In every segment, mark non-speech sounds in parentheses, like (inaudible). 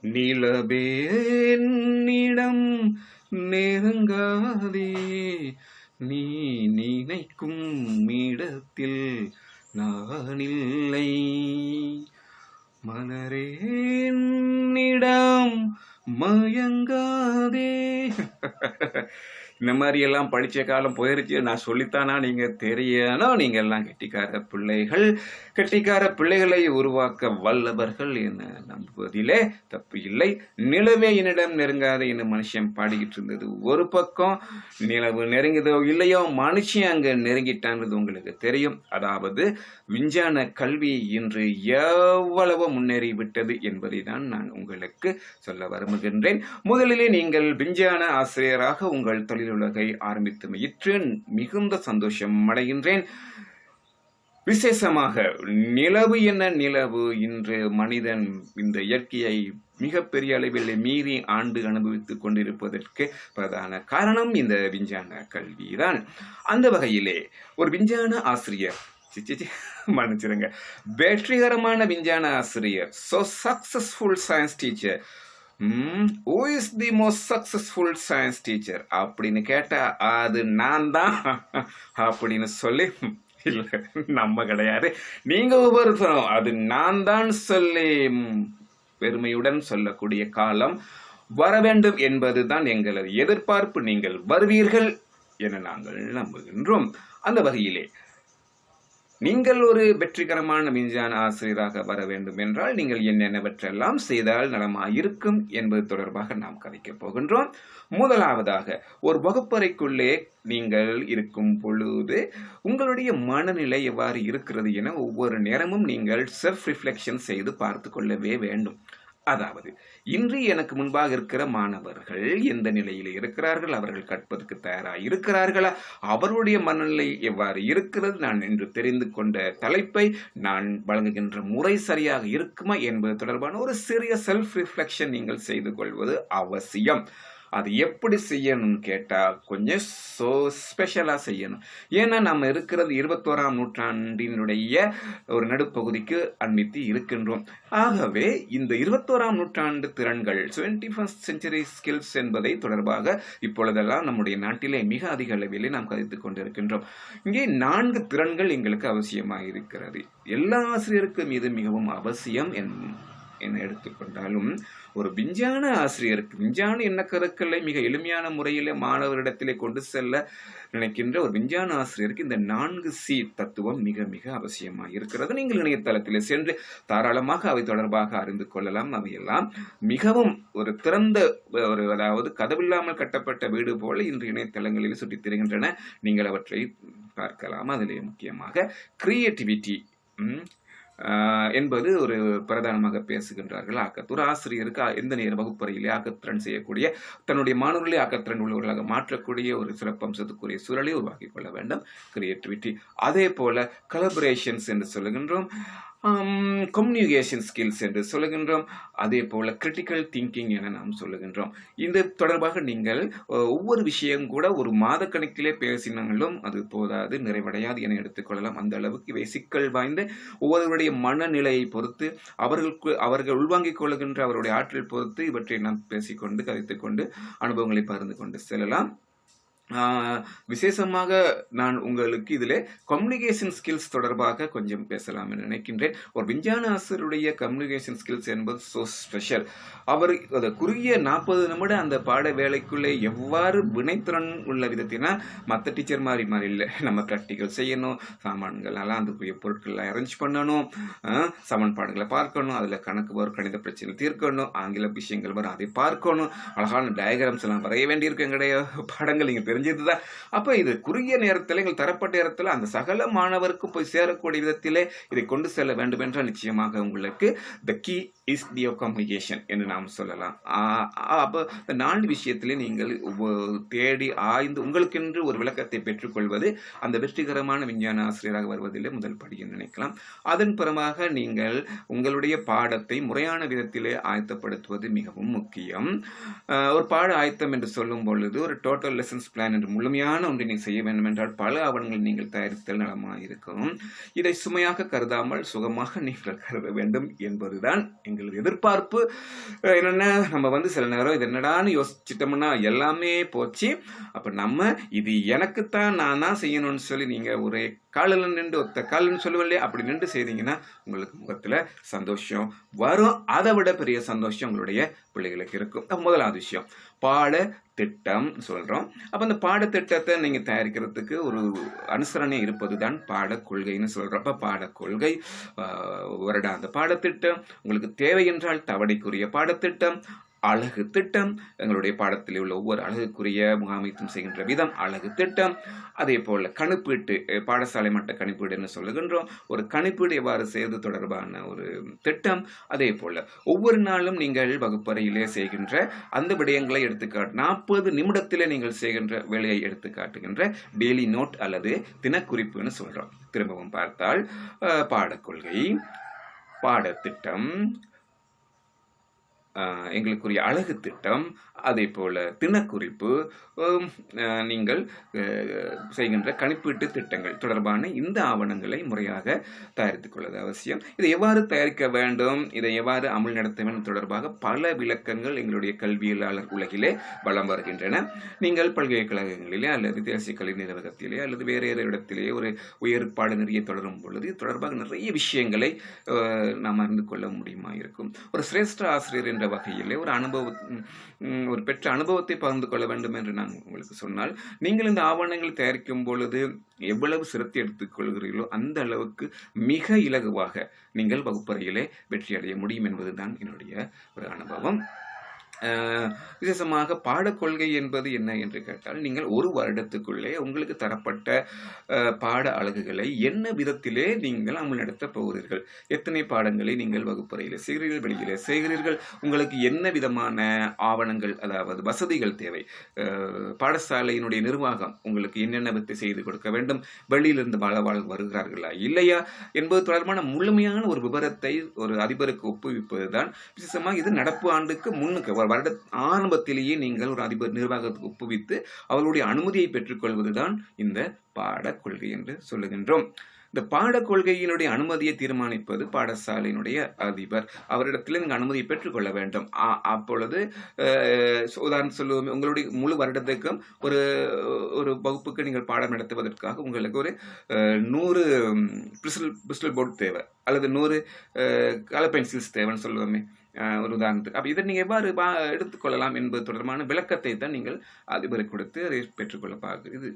நிலவே என்னிடம் நெருங்காதே. நீ நினைக்கும் இடத்தில் நான் இல்லை மலரே என்னிடம் மயங்காதே. (laughs) இந்த மாதிரி எல்லாம் படிச்ச காலம் போயிருச்சு. நான் சொல்லித்தானா? நீங்க தெரியணும் நீங்க எல்லாம் கெட்டிக்கார பிள்ளைகள். கெட்டிக்கார பிள்ளைகளை உருவாக்க வல்லவர்கள் என நம்புவதிலே தப்பு இல்லை. நிலவே என்னிடம் நெருங்காத என்ன மனுஷன் பாடிக்கிட்டு இருந்தது. ஒரு பக்கம் நிலவு நெருங்குதோ இல்லையோ மனுஷன் அங்கே நெருங்கிட்டான்றது உங்களுக்கு தெரியும். அதாவது விஞ்ஞான கல்வி இன்று எவ்வளவு முன்னேறி விட்டது என்பதை தான் நான் உங்களுக்கு சொல்ல விரும்புகின்றேன் முதலிலே நீங்கள் விஞ்ஞான ஆசிரியராக உங்கள் தொழில் ஆரம்பித்து மயிற்று மிகுந்த சந்தோஷம் அடைகின்றேன். விசேஷமாக நிலவு என்ன நிலவு? இன்று மனிதன் இந்த இயற்கையை மிகப்பெரிய அளவில் மீறி ஆண்டு அனுபவித்துக் கொண்டிருப்பதற்கு பிரதான காரணம் இந்த விஞ்ஞான கல்விதான். அந்த வகையிலே ஒரு விஞ்ஞான ஆசிரியர் மன்னிச்சிருங்க வெற்றிகரமான விஞ்ஞான ஆசிரியர் so successful science teacher who is the most successful science teacher அப்படின்னு கேட்டா அது நான் தான் (laughs) அப்படின்னு சொல்லி இல்லை நம்ம கிடையாது. நீங்க ஒவ்வொருத்தரும் அது நான் தான் சொல்லி பெருமையுடன் சொல்லக்கூடிய காலம் வர வேண்டும் என்பதுதான் எங்களது எதிர்பார்ப்பு. நீங்கள் வருவீர்கள் என நாங்கள் நம்புகின்றோம். அந்த வகையிலே நீங்கள் ஒரு வெற்றிகரமான விஞ்ஞான ஆசிரியராக வர வேண்டும் என்றால் நீங்கள் என்னென்னவற்றெல்லாம் செய்தால் நலமாயிருக்கும் என்பது தொடர்பாக நாம் கதைக்கப் போகின்றோம். முதலாவதாக ஒரு வகுப்பறைக்குள்ளே நீங்கள் இருக்கும் பொழுது உங்களுடைய மனநிலை எவ்வாறு இருக்கிறது என ஒவ்வொரு நேரமும் நீங்கள் செல்ஃப் ரிஃப்ளெக்ஷன் செய்து பார்த்து கொள்ளவே வேண்டும். அதாவது இன்று எனக்கு முன்பாக இருக்கிற மாணவர்கள் எந்த நிலையில் இருக்கிறார்கள்? அவர்கள் கற்பதற்கு தயாராக இருக்கிறார்களா? அவருடைய மனநிலை எவ்வாறு இருக்கிறது? நான் என்று தெரிந்து கொண்ட தலைப்பை நான் வழங்குகின்ற முறை சரியாக இருக்குமா என்பது தொடர்பான ஒரு சிறிய செல்ஃப் ரிஃப்ளெக்ஷன் நீங்கள் செய்து கொள்வது அவசியம். அது எப்படி செய்யணும்னு கேட்டால் கொஞ்சம் சோ ஸ்பெஷலாக செய்யணும். ஏன்னா நம்ம இருக்கிறது இருபத்தோராம் நூற்றாண்டினுடைய ஒரு நடுப்பகுதிக்கு அண்மித்து இருக்கின்றோம். ஆகவே இந்த இருபத்தோராம் நூற்றாண்டு திறன்கள் டுவெண்ட்டி ஃபஸ்ட் செஞ்சுரி ஸ்கில்ஸ் என்பதை தொடர்பாக இப்பொழுதெல்லாம் நம்முடைய நாட்டிலே மிக அதிக அளவிலே நாம் கதைத்து கொண்டிருக்கின்றோம். இங்கே நான்கு திறன்கள் எங்களுக்கு அவசியமாக இருக்கிறது. எல்லா ஆசிரியருக்கும் இது மிகவும் அவசியம் என் என எடுத்துக்கொண்டாலும் ஒரு விஞ்ஞான ஆசிரியருக்கு விஞ்ஞான எண்ண கருக்களை மிக எளிமையான முறையிலே மாணவரிடத்திலே கொண்டு செல்ல நினைக்கின்ற ஒரு விஞ்ஞான ஆசிரியருக்கு இந்த நான்கு சி தத்துவம் மிக மிக அவசியமாக இருக்கிறது. நீங்கள் இணையதளத்திலே சென்று தாராளமாக அவை தொடர்பாக அறிந்து கொள்ளலாம். அவையெல்லாம் மிகவும் ஒரு திறந்த ஒரு அதாவது கதவில்லாமல் கட்டப்பட்ட வீடு போல இன்று இணையதளங்களில் சுற்றித் திரிகின்றன. நீங்கள் அவற்றை பார்க்கலாம். அதிலே முக்கியமாக கிரியேட்டிவிட்டி என்பது ஒரு பிரதானமாக பேசுகின்றார்கள். ஆக்கத்தூர் ஆசிரியருக்கு எந்த நேர வகுப்பறையிலே ஆக்கத்திறன் செய்யக்கூடிய தன்னுடைய மாணவர்களே ஆக்கத்திறன் உள்ளவர்களாக மாற்றக்கூடிய ஒரு சிறப்பம்சத்துக்குரிய சூழலை உருவாக்கி கொள்ள வேண்டும். கிரியேட்டிவிட்டி அதே போல கலபரேஷன்ஸ் என்று சொல்லுகின்றோம். கம்யூனிகேஷன் ஸ்கில்ஸ் என்று சொல்லுகின்றோம். அதே போல கிரிட்டிக்கல் திங்கிங் என நாம் சொல்லுகின்றோம். இந்த தொடர்பாக நீங்கள் ஒவ்வொரு விஷயம் கூட ஒரு மாத கணக்கிலே பேசினாலும் அது போதாது நிறைவடையாது என எடுத்துக்கொள்ளலாம். அந்த அளவுக்கு இவை சிக்கல் வாய்ந்த ஒவ்வொருவருடைய மனநிலையை பொறுத்து அவர்களுக்கு அவர்கள் உள்வாங்கிக் கொள்ளுகின்ற அவருடைய ஆற்றல் பொறுத்து இவற்றை நாம் பேசிக்கொண்டு கதைத்துக்கொண்டு அனுபவங்களை பகிர்ந்து கொண்டு செல்லலாம். விசேஷமாக நான் உங்களுக்கு இதில் கம்யூனிகேஷன் ஸ்கில்ஸ் தொடர்பாக கொஞ்சம் பேசலாம் என்று நினைக்கின்றேன். ஒரு விஞ்ஞான ஆசிரியருடைய கம்யூனிகேஷன் ஸ்கில்ஸ் என்பது ஸோ ஸ்பெஷல் அவர் அந்த குறுகிய நாற்பது நிமிட அந்த பாட வேலைக்குள்ளே எவ்வாறு வினைத்திறன் உள்ள விதத்தினா மற்ற டீச்சர் மாதிரி மாதிரி இல்லை. நம்ம ப்ராக்டிக்கல் செய்யணும் சாமான்கள் எல்லாம் அதுக்குரிய பொருட்களை அரேஞ்ச் பண்ணணும் சமன்பாடுகளை பார்க்கணும் அதில் கணக்கு வரும் கணித பிரச்சனை தீர்க்கணும் ஆங்கில விஷயங்கள் வரும் அதை பார்க்கணும். அழகான டயக்ராம்ஸ் எல்லாம் வரைய வேண்டியிருக்கும் எங்களுடைய பாடங்கள் நீங்கள் தெரிஞ்சதுதான். அப்போ இது குறுகிய நேரத்தில் எங்கள் தரப்பட்ட நேரத்தில் அந்த சகல மாணவருக்கு போய் சேரக்கூடிய விதத்திலே இதை கொண்டு செல்ல வேண்டும் என்றால் நிச்சயமாக உங்களுக்கு the key is the communication என்று நாம் சொல்லலாம். அப்போ இந்த நான்கு விஷயத்திலே நீங்கள் தேடி ஆய்ந்து உங்களுக்கென்று ஒரு விளக்கத்தை பெற்றுக்கொள்வது அந்த வெற்றிகரமான விஞ்ஞான ஆசிரியராக வருவதிலே முதல் படி என்று நினைக்கலாம். அதன் புறமாக நீங்கள் உங்களுடைய பாடத்தை முறையான விதத்திலே ஆயத்தப்படுத்துவது மிகவும் முக்கியம். ஒரு பாட ஆயத்தம் என்று சொல்லும் பொழுது ஒரு டோட்டல் லெசன்ஸ் பிளான் என்று முழுமையான ஒன்றை நீங்கள் செய்ய வேண்டும் என்றால் பல ஆவணங்களை நீங்கள் தயாரித்தல் நலமாக இருக்கும். இதை சுமையாக கருதாமல் சுகமாக நீங்கள் கருத வேண்டும் என்பதுதான் எங்கள் எங்களது எதிர்பார்ப்பு. என்னென்ன? நம்ம வந்து சில நேரம் இது என்னடான்னு யோசிச்சிட்டோம்னா எல்லாமே போச்சு. அப்போ நம்ம இது எனக்குத்தான் நான் தான் செய்யணும்னு சொல்லி நீங்கள் ஒரே காலில் நின்று ஒத்த காலில் சொல்லுவல்லையே அப்படி நின்று செய்தீங்கன்னா உங்களுக்கு முகத்தில் சந்தோஷம் வரும். அதை விட பெரிய சந்தோஷம் உங்களுடைய பிள்ளைகளுக்கு இருக்கும். முதலாவது விஷயம். பாட திட்டம் சொல்கிறோம் அப்போ அந்த பாடத்திட்டத்தை நீங்கள் தயாரிக்கிறதுக்கு ஒரு அனுசரணை இருப்பது தான் பாடக்கொள்கைன்னு சொல்கிறோம் அப்போ பாடக்கொள்கை வருடாந்த பாடத்திட்டம் உங்களுக்கு தேவை என்றால் தவணைக்குரிய பாடத்திட்டம் அழகு திட்டம். எங்களுடைய பாடத்தில் உள்ள ஒவ்வொரு அழகுக்குரிய முகாமைத்துவம் செய்கின்ற விதம் அழகு திட்டம். அதே போல கணிப்பீட்டு பாடசாலை மட்ட கணிப்பீடு என்று சொல்லுகின்றோம். ஒரு கணிப்பீடு எவ்வாறு செய்வது தொடர்பான ஒரு திட்டம். அதே போல ஒவ்வொரு நாளும் நீங்கள் வகுப்பறையிலே செய்கின்ற அந்த விடயங்களை எடுத்துக்காட்டு நாற்பது நிமிடத்திலே நீங்கள் செய்கின்ற வேலையை எடுத்துக்காட்டுகின்ற டெய்லி நோட் அல்லது தினக்குறிப்புன்னு சொல்றோம். திரும்பவும் பார்த்தால் பாடக்கொள்கை பாடத்திட்டம் எங்களுக்குரிய அழகு திட்டம் அதே போல் தினக்குறிப்பு நீங்கள் செய்கின்ற கணிப்பீட்டு திட்டங்கள் தொடர்பான இந்த ஆவணங்களை முறையாக தயாரித்துக் கொள்வது அவசியம். இதை எவ்வாறு தயாரிக்க வேண்டும்? இதை எவ்வாறு அமல் நடத்த வேண்டும் தொடர்பாக பல விளக்கங்கள் எங்களுடைய கல்வியலாளர் உலகிலே வலம் வருகின்றன. நீங்கள் பல்கலைக்கழகங்களிலே அல்லது தேசிய கல்வி நிறுவகத்திலே அல்லது வேறு ஏதோ இடத்திலே ஒரு உயர் பாடநெறியை தொடரும் பொழுது இது தொடர்பாக நிறைய விஷயங்களை நாம் அறிந்து கொள்ள முடியுமா இருக்கும் ஒரு சிரேஷ்ட ஆசிரியர் என்ற வகையிலே ஒரு அனுபவம் ஒரு பெற்ற அனுபவத்தை பகிர்ந்து கொள்ள வேண்டும் என்று நான் உங்களுக்கு சொன்னால் நீங்கள் இந்த ஆவணங்கள் தயாரிக்கும் பொழுது எவ்வளவு சிரத்தை எடுத்துக்கொள்கிறீர்களோ அந்த அளவுக்கு மிக இலகுவாக நீங்கள் வகுப்பறையிலே வெற்றி அடைய முடியும் என்பதுதான் என்னுடைய ஒரு அனுபவம். விசேஷமாக பாடக்கொள்கை என்பது என்ன என்று கேட்டால் நீங்கள் ஒரு வருடத்துக்குள்ளே உங்களுக்கு தரப்பட்ட பாட அழகுகளை என்ன விதத்திலே நீங்கள் அமல் நடத்தப் போகிறீர்கள்? எத்தனை பாடங்களை நீங்கள் வகுப்பறையில் செய்கிறீர்கள் வெளியிலே செய்கிறீர்கள்? உங்களுக்கு என்ன விதமான ஆவணங்கள் அதாவது வசதிகள் தேவை? பாடசாலையினுடைய நிர்வாகம் உங்களுக்கு என்னென்ன வித்தை செய்து கொடுக்க வேண்டும்? வெளியிலிருந்து வாழ வருகிறார்களா இல்லையா? என்பது தொடர்பான முழுமையான ஒரு விவரத்தை ஒரு அதிபருக்கு ஒப்புவிப்பதுதான் விசேஷமாக இது நடப்பு ஆண்டுக்கு முன்னுக்கு வருட ஆரம்பத்திலேயே நீங்கள் ஒரு அதிபர் நிர்வாகத்துக்கு ஒப்புவித்து அவர்களுடைய அனுமதியை பெற்றுக்கொள்வதுதான் இந்த பாடக்கொள்கை என்று சொல்லுகின்றோம். இந்த பாடக்கொள்கையினுடைய அனுமதியை தீர்மானிப்பது பாடசாலையினுடைய அதிபர். அவரிடத்தில் நீங்கள் அனுமதியை பெற்றுக்கொள்ள வேண்டும். அப்பொழுது உதாரணம் சொல்லுவோம் உங்களுடைய முழு வருடத்துக்கும் ஒரு ஒரு வகுப்புக்கு நீங்கள் பாடம் நடத்துவதற்காக உங்களுக்கு ஒரு நூறு பிரிஸ்டல் பிரிஸ்டல் போர்டு தேவை. அல்லது நூறு கலர் பென்சில்ஸ் தேவைன்னு சொல்லுவோமே. ஒரு உதாரணத்துக்கு. அப்போ இதை நீங்கள் எவ்வாறு பா எடுத்துக்கொள்ளலாம் என்பது தொடர்பான விளக்கத்தை தான் நீங்கள் அதிபரை கொடுத்து அதை பெற்றுக்கொள்ள பார்க்க இது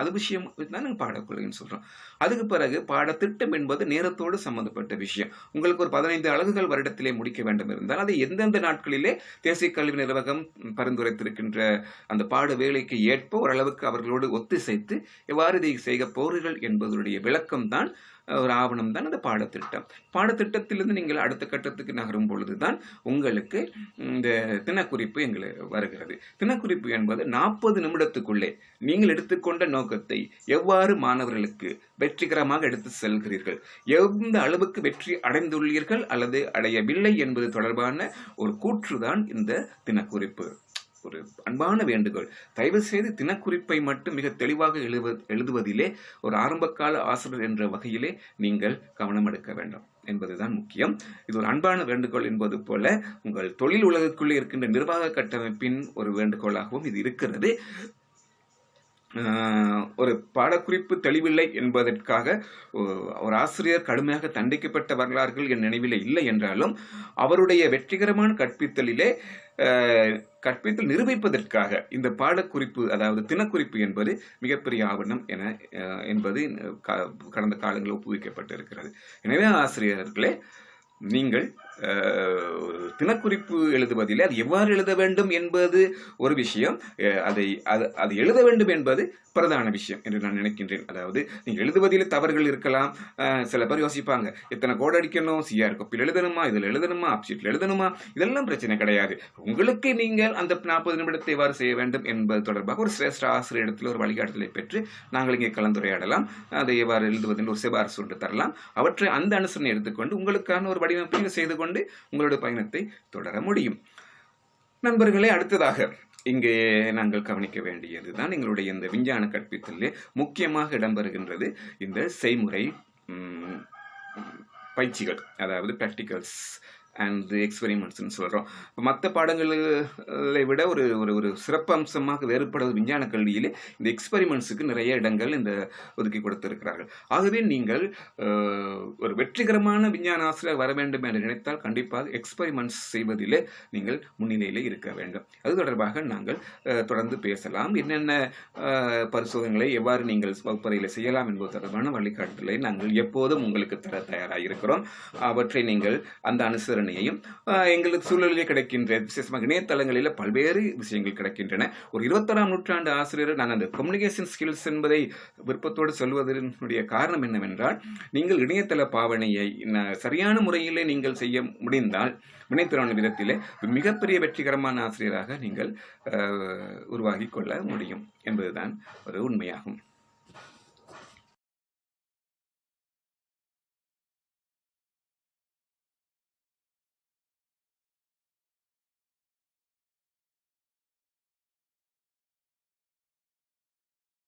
அது விஷயம் தான் நாங்கள் பாடக்கொள்கைன்னு சொல்கிறோம் அதுக்கு பிறகு பாடத்திட்டம் என்பது நேரத்தோடு சம்மந்தப்பட்ட விஷயம். உங்களுக்கு ஒரு பதினைந்து அழகுகள் வருடத்திலே முடிக்க வேண்டும் இருந்தால் அதை எந்தெந்த நாட்களிலே தேசிய கல்வி நிர்வாகம் பரிந்துரைத்திருக்கின்ற அந்த பாட வேலைக்கு ஏற்ப ஓரளவுக்கு அவர்களோடு ஒத்திசைத்து எவ்வாறு இதை செய்ய போறீர்கள் என்பதனுடைய விளக்கம் தான் ஒரு ஆவணம் தான் அந்த பாடத்திட்டம். பாடத்திட்டத்திலிருந்து நீங்கள் அடுத்த கட்டத்துக்கு நகரும் பொழுது தான் உங்களுக்கு இந்த தினக்குறிப்பு எங்களுக்கு வருகிறது. தினக்குறிப்பு என்பது நாற்பது நிமிடத்துக்குள்ளே நீங்கள் எடுத்துக்கொண்ட நோக்கத்தை எவ்வாறு மாணவர்களுக்கு வெற்றிகரமாக எடுத்து செல்கிறீர்கள்? எந்த அளவுக்கு வெற்றி அடைந்துள்ளீர்கள் அல்லது அடையவில்லை என்பது தொடர்பான ஒரு கூற்றுதான் இந்த தினக்குறிப்பு. ஒரு அன்பான வேண்டுகோள். தயவு செய்து தினக்குறிப்பை மட்டும் மிக தெளிவாக எழுவ எழுதுவதிலே ஒரு ஆரம்பகால ஆசிரியர் என்ற வகையிலே நீங்கள் கவனம் எடுக்க வேண்டும். என்பதுதான் முக்கியம். இது ஒரு அன்பான வேண்டுகோள் என்பது போல உங்கள் தொழில் உலகுக்குள்ளே இருக்கின்ற நிர்வாக கட்டமைப்பின் ஒரு வேண்டுகோளாகவும் இது இருக்கிறது. ஒரு பாடக்குறிப்பு தெளிவில்லை என்பதற்காக ஒரு ஆசிரியர் கடுமையாக தண்டிக்கப்பட்ட வரலாறுகள் என் நினைவில் இல்லை என்றாலும் அவருடைய வெற்றிகரமான கற்பித்தலிலே கற்பித்தல் நிரூபிப்பதற்காக இந்த பாடக்குறிப்பு அதாவது தினக்குறிப்பு என்பது மிகப்பெரிய ஆவணம் என என்பது க- கடந்த காலங்களில் ஒப்புவிக்கப்பட்டிருக்கிறது. எனவே ஆசிரியர்களே நீங்கள் ஒரு தினக்குறிப்பு எழுதுவதில் அது எவ்வாறு எழுத வேண்டும் என்பது ஒரு விஷயம். அதை அது அது எழுத வேண்டும் என்பது பிரதான விஷயம் என்று நான் நினைக்கின்றேன். அதாவது நீங்கள் எழுதுவதில் தவறுகள் இருக்கலாம். சில பேர் யோசிப்பாங்க எத்தனை கோடு அடிக்கணும் சிஆர் கோப்பில் எழுதணுமா இதில் எழுதணுமா அப்ஷீட்டில் எழுதணுமா? இதெல்லாம் பிரச்சனை கிடையாது. உங்களுக்கு நீங்கள் அந்த நாற்பது நிமிடத்தை எவ்வாறு செய்ய வேண்டும் என்பது தொடர்பாக ஒரு சிரேஷ்ட ஆசிரியரிடத்தில் ஒரு வழிகாட்டுதலை பெற்று நாங்கள் இங்கே கலந்துரையாடலாம். அதை எவ்வாறு எழுதுவதென்று ஒரு சிபாரசு ஒன்று தரலாம். அவற்றை அந்த அனுசரணை எடுத்துக்கொண்டு உங்களுக்கான ஒரு வடிவமைப்பை செய்து கொண்டு உங்களோட பயணத்தை தொடர முடியும். நண்பர்களே அடுத்ததாக இங்கே நாங்கள் கவனிக்க வேண்டியதுதான் எங்களுடைய இந்த விஞ்ஞான கற்பித்தலே முக்கியமாக இடம்பெறுகின்றது இந்த செய்முறை பயிற்சிகள் அதாவது ப்ராக்டிக்கல்ஸ் அண்ட் எக்ஸ்பெரிமெண்ட்ஸ்னு சொல்கிறோம் இப்போ மற்ற பாடங்களை விட ஒரு ஒரு ஒரு சிறப்பம்சமாக வேறுபடுவது விஞ்ஞான கல்வியிலே இந்த எக்ஸ்பெரிமெண்ட்ஸுக்கு நிறைய இடங்கள் இந்த ஒதுக்கி கொடுத்திருக்கிறார்கள். ஆகவே நீங்கள் ஒரு வெற்றிகரமான விஞ்ஞான ஆசிரியர் வர வேண்டும் என்று நினைத்தால் கண்டிப்பாக எக்ஸ்பெரிமெண்ட்ஸ் செய்வதிலே நீங்கள் முன்னிலையில் இருக்க வேண்டும். அது தொடர்பாக நாங்கள் தொடர்ந்து பேசலாம். என்னென்ன பரிசோதனைகளை எவ்வாறு நீங்கள் வகுப்பறையில் செய்யலாம் என்பது தொடர்பான வழிகாட்டுதலை நாங்கள் எப்போதும் உங்களுக்கு தர தயாராக இருக்கிறோம். அவற்றை நீங்கள் அந்த அனுசரணை அஹ், எங்களுக்கு சூழலிலே கிடைக்கின்ற விசேஷமாக இணையதளங்களில் பல்வேறு விஷயங்கள் கிடைக்கின்றன. ஒரு இருபத்தாறாம் நூற்றாண்டு ஆசிரியர் நான் அந்த கம்யூனிகேஷன் ஸ்கில்ஸ் என்பதை விருப்பத்தோடு சொல்வதனுடைய காரணம் என்னவென்றால் நீங்கள் இணையதள பாவனையை சரியான முறையிலே நீங்கள் செய்ய முடிந்தால் வினைத்திறன் விதத்திலே மிகப்பெரிய வெற்றிகரமான ஆசிரியராக நீங்கள் உருவாகி கொள்ள முடியும் என்பதுதான் ஒரு உண்மையாகும்.